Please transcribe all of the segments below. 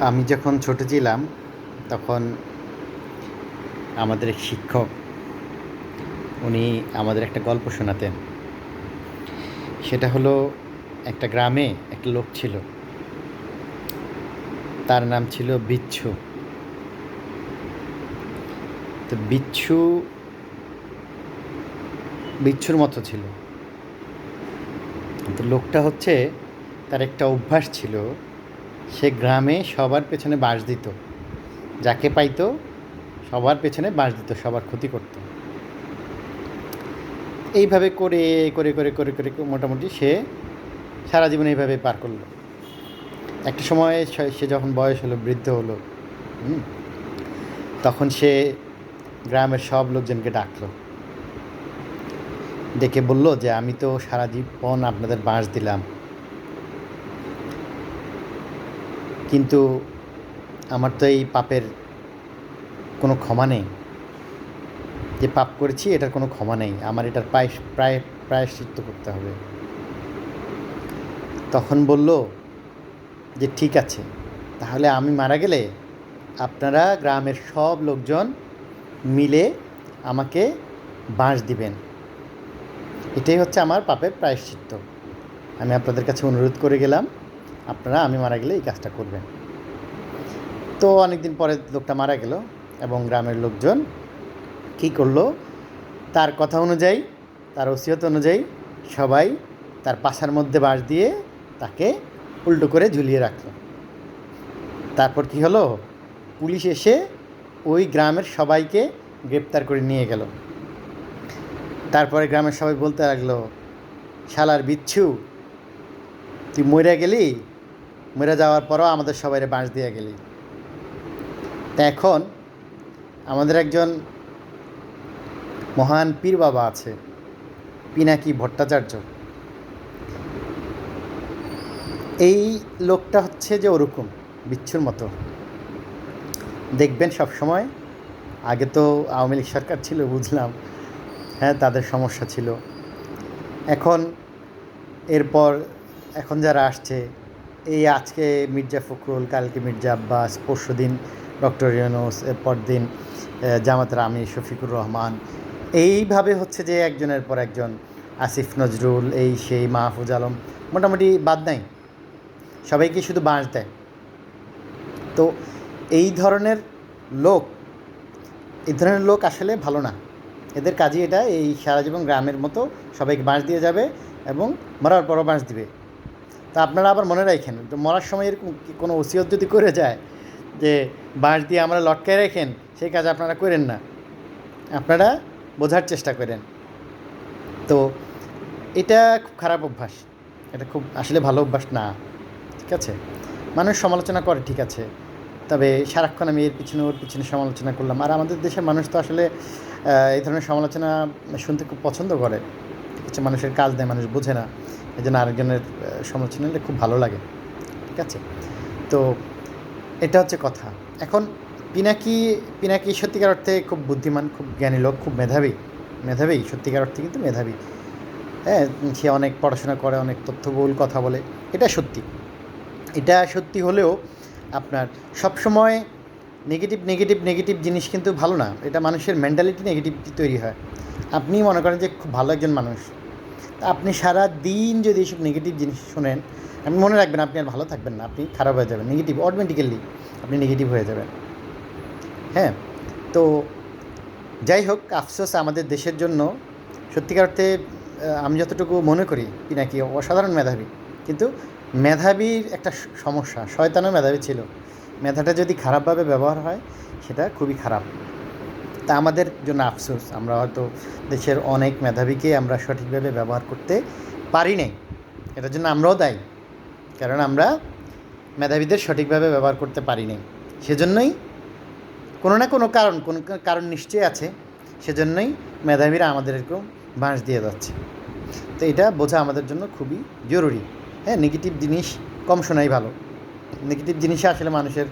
আমি যখন ছোট ছিলাম, তখন আমাদের শিক্ষক, উনি আমাদের একটা গল্প শোনাতেন। সেটা হলো, একটা গ্রামে একটা লোক ছিল। তার নাম ছিল বিচ্ছু। তো বিচ্ছু, বিচ্ছুর মতো ছিল। কিন্তু লোকটা হচ্ছে, তার একটা অভ্যাস ছিল সে গ্রামে সবার পেছনে বাঁশ দিত। যাকে পাইতো, সবার পেছনে বাঁশ দিত, সবার ক্ষতি করত। এইভাবে করে করে করে করে করে মোটামুটি সে সারা জীবন এইভাবে পার করল। একটা সময় সে- যখন বয়স হলো, বৃদ্ধ হলো তখন সে গ্রামের সব লোকজনকে ডাকলো। ডেকে বলল যে, আমি তো সারা জীবন আপনাদের বাঁশ দিলাম। কিন্তু আমার তো এই পাপের কোনো ক্ষমা নেই। যে পাপ করেছি, এটার কোনো ক্ষমা নেই। আমার এটার প্রায় প্রায়, প্রায়শ্চিত্ত করতে হবে। তখন বলল যে, ঠিক আছে। তাহলে আমি মারা গেলে আপনারা গ্রামের সব লোকজন মিলে আমাকে বাঁশ দিবেন। এটাই হচ্ছে আমার পাপের প্রায়শ্চিত্ত। আমি আপনাদের কাছে অনুরোধ করে গেলাম। আপনারা, আমি মারা গেলে এই কাজটা করবেন। তো অনেকদিন পরে লোকটা মারা গেল এবং গ্রামের লোকজন কী করল? তার কথা অনুযায়ী, তার ওসিয়ত অনুযায়ী সবাই তার পাশার মধ্যে বাঁশ দিয়ে তাকে উল্টো করে ঝুলিয়ে রাখল। তারপর কি হলো? পুলিশ এসে ওই গ্রামের সবাইকে গ্রেপ্তার করে নিয়ে গেল। তারপরে গ্রামের সবাই বলতে লাগল, শালার বিচ্ছু, তুই মরে গেলি? মরে যাওয়ার পরও আমাদের সবাইরে বাঁশ দিয়ে গেলি। তা এখন আমাদের একজন মহান পীর বাবা আছে পিনাকি ভট্টাচার্য। এই লোকটা হচ্ছে যে ওরকম, বিচ্ছুর মতো। দেখবেন সব সময় আগে তো আওয়ামী লীগ সরকার ছিল বুঝলাম হ্যাঁ তাদের সমস্যা ছিল। এখন এরপর, এখন যারা আসছে এই আজকে মির্জা ফখরুল কালকে মির্জা আব্বাস পরশু দিন ডক্টর ইউনুস এরপর দিন আহ, জামাতের আমির শফিকুর রহমান। এইভাবে হচ্ছে যে একজনের পর একজন আসিফ নজরুল এই সেই মাহফুজ আলম মোটামুটি বাদ নাই। সবাইকে শুধু বাঁশ দেয়। তো এই ধরনের লোক এই ধরনের লোক আসলে ভালো না। এদের কাজই এটা এই সারা জীবন গ্রামের মতো সবাইকে বাঁশ দিয়ে যাবে এবং মরার পরও বাঁশ দিবে। তা আপনারা আবার মনে রাখেন, তো মরার সময় এরকম কোনো ওসিয়ত যদি করে যায় যে বাঁশ দিয়ে আমরা লটকায় রাখেন সেই কাজ আপনারা করেন না। আপনারা বোঝার চেষ্টা করেন। তো এটা খুব খারাপ অভ্যাস। এটা খুব আসলে ভালো অভ্যাস না, ঠিক আছে? মানুষ সমালোচনা করে, ঠিক আছে? তবে সারাক্ষণ আমি এর পিছনে, ওর পিছনে সমালোচনা করলাম। আর আমাদের দেশের মানুষ তো আসলে এই ধরনের সমালোচনা শুনতে খুব পছন্দ করে। ঠিক আছে? মানুষের কাজ দেয়, মানুষ বোঝে না। এই জন্য আরেকজনের সমালোচনা নিলে খুব ভালো লাগে। ঠিক আছে? তো এটা হচ্ছে কথা। এখন পিনাকি পিনাকি সত্যিকার অর্থে খুব বুদ্ধিমান, খুব জ্ঞানী লোক, খুব মেধাবী। মেধাবী, সত্যিকার অর্থে কিন্তু মেধাবী। হ্যাঁ সে অনেক পড়াশোনা করে, অনেক তথ্যবহুল কথা বলে। এটা সত্যি। এটা সত্যি হলেও আপনার সবসময় নেগেটিভ নেগেটিভ নেগেটিভ জিনিস কিন্তু ভালো না। এটা মানুষের মেন্টালিটি নেগেটিভ তৈরি হয়। আপনি মনে করেন যে খুব ভালো একজন মানুষ। আপনি সারা দিন যদি এইসব নেগেটিভ জিনিস শোনেন, আপনি মনে রাখবেন আপনি আর ভালো থাকবেন না, আপনি খারাপ হয়ে যাবেন নেগেটিভ অটোমেটিক্যালি আপনি নেগেটিভ হয়ে যাবেন। হ্যাঁ তো যাই হোক, আফসোস আমাদের দেশের জন্য। সত্যিকার অর্থে আমি যতটুকু মনে করি পিনাকি অসাধারণ মেধাবী। কিন্তু মেধাবীর একটা সমস্যা, শয়তানও মেধাবী ছিল। মেধাটা যদি খারাপভাবে ব্যবহার হয়, সেটা খুবই খারাপ। তা আমাদের জন্য আফসোস। আমরা হয়তো দেশের অনেক মেধাবীকে আমরা সঠিকভাবে ব্যবহার করতে পারি নাই। এটার জন্য আমরাও দায়ী। কারণ আমরা মেধাবীদের সঠিকভাবে ব্যবহার করতে পারি নাই। সেজন্যই কোনো না কোনো কারণ কোনো কারণ নিশ্চয়ই আছে। সেজন্যই মেধাবীরা আমাদের এরকম বাঁশ দিয়ে যাচ্ছে। তো এটা বোঝা আমাদের জন্য খুবই জরুরি। হ্যাঁ নেগেটিভ জিনিস কম শোনাই ভালো। নেগেটিভ জিনিসে আসলে মানুষের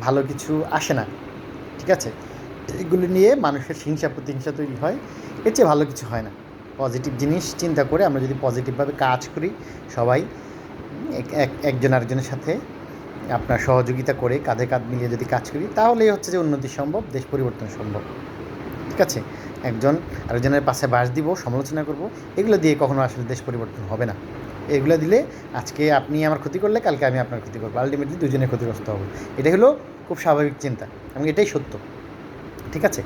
ভালো কিছু আসে না। ঠিক আছে? এগুলি নিয়ে মানুষের হিংসা প্রতিহিংসা তৈরি হয়। এর চেয়ে ভালো কিছু হয় না। পজিটিভ জিনিস চিন্তা করে আমরা যদি পজিটিভভাবে কাজ করি, সবাই এক, এক- একজন আরেকজনের সাথে আপনার সহযোগিতা করে কাঁধে কাঁধ মিলিয়ে যদি কাজ করি, তাহলেই হচ্ছে যে উন্নতি সম্ভব, দেশ পরিবর্তন সম্ভব। ঠিক আছে? একজন আরেকজনের পাশে বাস দিব, সমালোচনা করব, এগুলো দিয়ে কখনো আসলে দেশ পরিবর্তন হবে না। এগুলো দিলে আজকে আপনি আমার ক্ষতি করলে, কালকে আমি আপনার ক্ষতি করব। আলটিমেটলি দুজনে ক্ষতিগ্রস্ত হব। এটা হলো খুব স্বাভাবিক চিন্তা এবং এটাই সত্য। ঠিক আছে?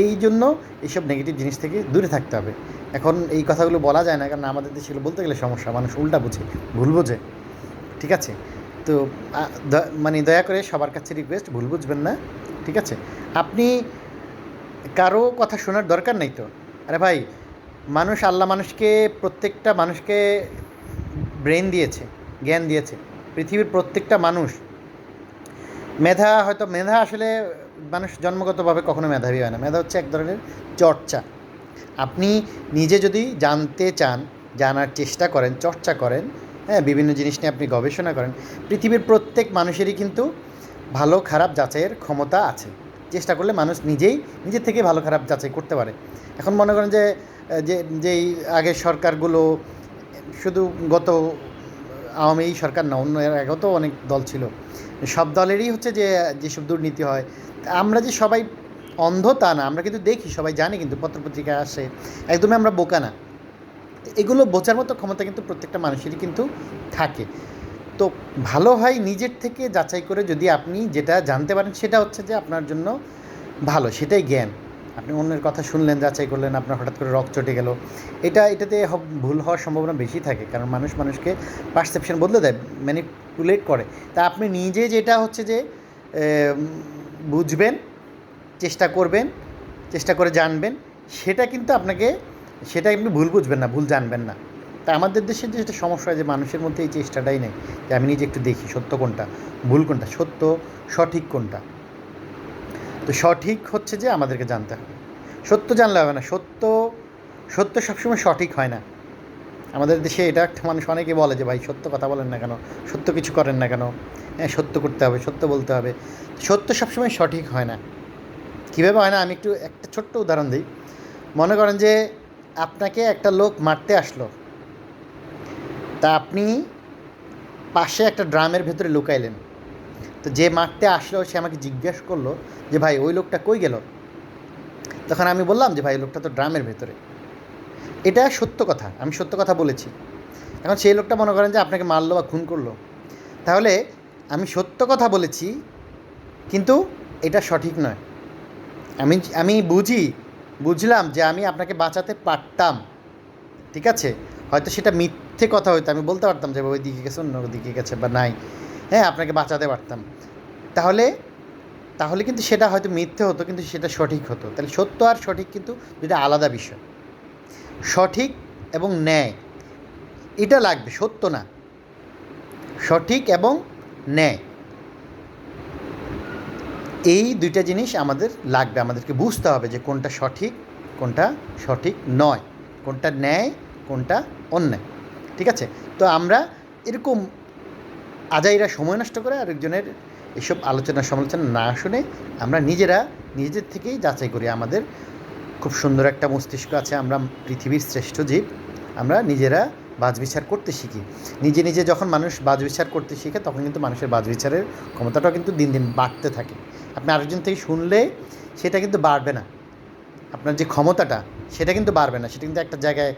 এই জন্য এইসব নেগেটিভ জিনিস থেকে দূরে থাকতে হবে। এখন এই কথাগুলো বলা যায় না, কারণ আমাদের দেশে বলতে গেলে সমস্যা। মানুষ উল্টা বোঝে, ভুল বোঝে। ঠিক আছে? তো মানে দয়া করে সবার কাছে রিকোয়েস্ট ভুল বুঝবেন না। ঠিক আছে? আপনি কারও কথা শোনার দরকার নেই তো? আরে ভাই, মানুষ আল্লাহ মানুষকে, প্রত্যেকটা মানুষকে ব্রেন দিয়েছে, জ্ঞান দিয়েছে। পৃথিবীর প্রত্যেকটা মানুষ। মেধা হয়তো, মেধা আসলে মানুষ জন্মগতভাবে কখনো মেধাবী হয় না। মেধা হচ্ছে এক ধরনের চর্চা। আপনি নিজে যদি জানতে চান, জানার চেষ্টা করেন, চর্চা করেন হ্যাঁ বিভিন্ন জিনিস নিয়ে আপনি গবেষণা করেন, পৃথিবীর প্রত্যেক মানুষেরই কিন্তু ভালো খারাপ যাচাইয়ের ক্ষমতা আছে। চেষ্টা করলে মানুষ নিজেই, নিজের থেকে ভালো খারাপ যাচাই করতে পারে। এখন মনে করেন যে যেই আগের সরকারগুলো, শুধু গত, আওয়ামী সরকার না, অন্য আগেও তো অনেক দল ছিল। সব দলেরই হচ্ছে যে, যেসব দুর্নীতি হয় আমরা যে সবাই অন্ধ তা না, আমরা কিন্তু দেখি, সবাই জানি কিন্তু পত্রপত্রিকায় আসে, একদমই আমরা বোকা না। এগুলো বোঝার মতো ক্ষমতা কিন্তু প্রত্যেকটা মানুষেরই কিন্তু থাকে। তো ভালো হয় নিজের থেকে যাচাই করে যদি আপনি যেটা জানতে পারেন, সেটা হচ্ছে যে আপনার জন্য ভালো, সেটাই জ্ঞান। আপনি অন্যের কথা শুনলেন, যাচাই করলেন, আপনার হঠাৎ করে রক চটে গেল। এটা, এটাতে ভুল হওয়ার সম্ভাবনা বেশি থাকে, কারণ মানুষ মানুষকে পারসেপশন বদলে দেয় ম্যানিপুলেট করে। তা আপনি নিজে যেটা হচ্ছে যে বুঝবেন, চেষ্টা করবেন, চেষ্টা করে জানবেন। সেটা কিন্তু আপনাকে, সেটা আপনি ভুল বুঝবেন না, ভুল জানবেন না। তা আমাদের দেশের যে যেটা সমস্যা হয় যে মানুষের মধ্যে এই চেষ্টাটাই নেই যে আমি নিজে একটু দেখি সত্য কোনটা, ভুল কোনটা, সত্য, সঠিক কোনটা। তো সঠিক হচ্ছে যে আমাদেরকে জানতে হবে। সত্য জানলে হবে না, সত্য সত্য সবসময় সঠিক হয় না। আমাদের দেশে এটা একটা মানুষ অনেকে বলে যে, ভাই, সত্য কথা বলেন না কেন? সত্য কিছু করেন না কেন? হ্যাঁ সত্য করতে হবে, সত্য বলতে হবে। সত্য সবসময় সঠিক হয় না। কীভাবে হয় না? আমি একটু একটা ছোট্ট উদাহরণ দিই। মনে করেন যে, আপনাকে একটা লোক মারতে আসলো। তা আপনি পাশে একটা ড্রামের ভেতরে লুকাইলেন। তো যে মারতে আসলো, সে আমাকে জিজ্ঞেস করল যে, ভাই, ওই লোকটা কই গেল? তখন আমি বললাম যে, ভাই লোকটা তো ড্রামের ভেতরে। এটা সত্য কথা, আমি সত্য কথা বলেছি। এখন সেই লোকটা মনে করেন যে আপনাকে মারলো বা খুন করল। তাহলে আমি সত্য কথা বলেছি, কিন্তু এটা সঠিক নয়। আমি আমি বুঝি, বুঝলাম যে আমি আপনাকে বাঁচাতে পারতাম, ঠিক আছে? হয়তো সেটা মিথ্যে কথা হয়তো, আমি বলতে পারতাম যে ওই দিকে গেছে, অন্য দিকে গেছে বা নাই। হ্যাঁ আপনাকে বাঁচাতে পারতাম। তাহলে তাহলে কিন্তু সেটা হয়তো মিথ্যে হতো, কিন্তু সেটা সঠিক হতো। তাহলে সত্য আর সঠিক কিন্তু দুটা আলাদা বিষয়। সঠিক এবং ন্যায়। এটা লাগবে, সত্য না। সঠিক এবং ন্যায়। এই দুইটা জিনিস আমাদের লাগবে, আমাদেরকে বুঝতে হবে যে কোনটা সঠিক কোনটা সঠিক নয়। কোনটা ন্যায়, কোনটা অন্যায়। ঠিক আছে? তো আমরা এরকম আজাইরা সময় নষ্ট করে আরেকজনের এসব আলোচনা সমালোচনা না শুনে আমরা নিজেরা নিজেদের থেকেই যাচাই করি আমাদের খুব সুন্দর একটা মস্তিষ্ক আছে, আমরা পৃথিবীর শ্রেষ্ঠ জীব, আমরা নিজেরা বাজ বিচার করতে শিখি। নিজে নিজে যখন মানুষ বাজ বিচার করতে শিখে, তখন কিন্তু মানুষের বাজ বিচারের ক্ষমতাটাও কিন্তু দিন দিন বাড়তে থাকে। আপনি আরেকজন থেকে শুনলে সেটা কিন্তু বাড়বে না। আপনার যে ক্ষমতাটা, সেটা কিন্তু বাড়বে না, সেটা কিন্তু একটা জায়গায়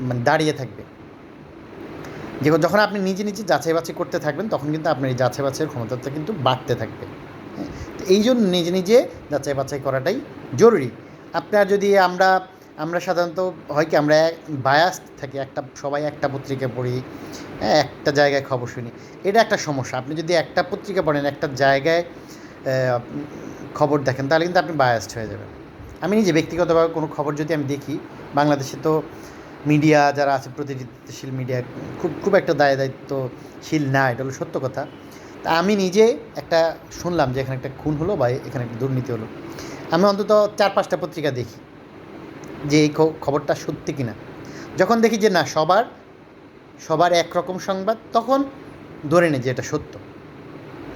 মানে দাঁড়িয়ে থাকবে। যে যখন আপনি নিজে নিজে যাচাই বাছাই করতে থাকবেন, তখন কিন্তু আপনার এই যাচাই বাছাইয়ের ক্ষমতাটা কিন্তু বাড়তে থাকবে। হ্যাঁ? তো এই জন্য নিজে নিজে যাচাই বাছাই করাটাই জরুরি। আপনার যদি আমরা আমরা সাধারণত হয় কি, আমরা বায়াস থাকি, একটা, সবাই একটা পত্রিকা পড়ি হ্যাঁ একটা জায়গায় খবর শুনি। এটা একটা সমস্যা। আপনি যদি একটা পত্রিকা পড়েন, একটা জায়গায় খবর দেখেন, তাহলে কিন্তু আপনি বায়াসড হয়ে যাবেন। আমি নিজে ব্যক্তিগতভাবে কোনো খবর যদি আমি দেখি, বাংলাদেশে তো মিডিয়া যারা আছে, প্রতিনিধিত্বশীল মিডিয়া খুব খুব একটা দায় দায়িত্বশীল না, এটা হলো সত্য কথা। তা আমি নিজে একটা শুনলাম যে এখানে একটা খুন হলো বা এখানে একটা দুর্নীতি হলো। আমি অন্তত চার পাঁচটা পত্রিকা দেখি যে এই খবরটা সত্যি কিনা। যখন দেখি যে না, সবার সবার একরকম সংবাদ, তখন ধরে নেই যে এটা সত্য।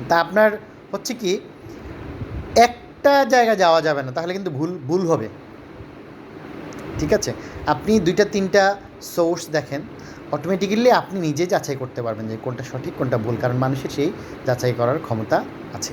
তা আপনার হচ্ছে কি, একটা জায়গা যাওয়া যাবে না, তাহলে কিন্তু ভুল ভুল হবে। ঠিক আছে? আপনি দুইটা, তিনটা সোর্স দেখেন অটোমেটিক্যালি আপনি নিজে যাচাই করতে পারবেন যে কোনটা সঠিক, কোনটা ভুল, কারণ মানুষের সেই যাচাই করার ক্ষমতা আছে।